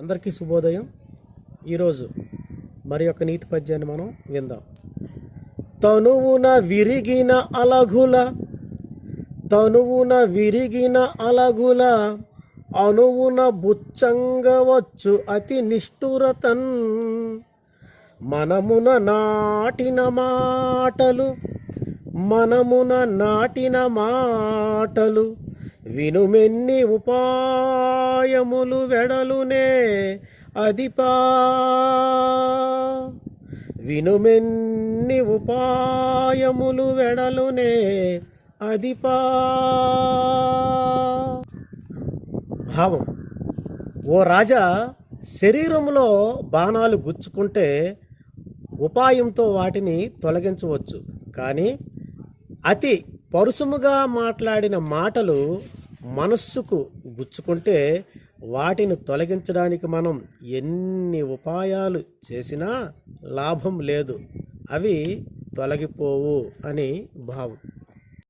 అందరికీ శుభోదయం. ఈరోజు మరి యొక్క నీతి పద్యాన్ని మనం విందాం. తనువున విరిగిన అలగుల తనువున విరిగిన అలగుల అణువున బుచ్చంగవచ్చు అతి నిష్ఠురతన్. మనమున నాటిన మాటలు మనమున నాటిన మాటలు వినుమెన్ని ఉపాయములు వెడలునే అదిపా. వినుమెన్ని ఉపాయములు వెడలునే అదిపా. భావం ఓ రాజా శరీరంలో బాణాలు గుచ్చుకుంటే ఉపాయంతో వాటిని తొలగించవచ్చు. కానీ అతి పరుసముగా మాట్లాడిన మాటలు మనస్సుకు గుచ్చుకుంటే వాటిని తొలగించడానికి మనం ఎన్ని ఉపాయాలు చేసినా లాభం లేదు. అవి తొలగిపోవు అని భావం.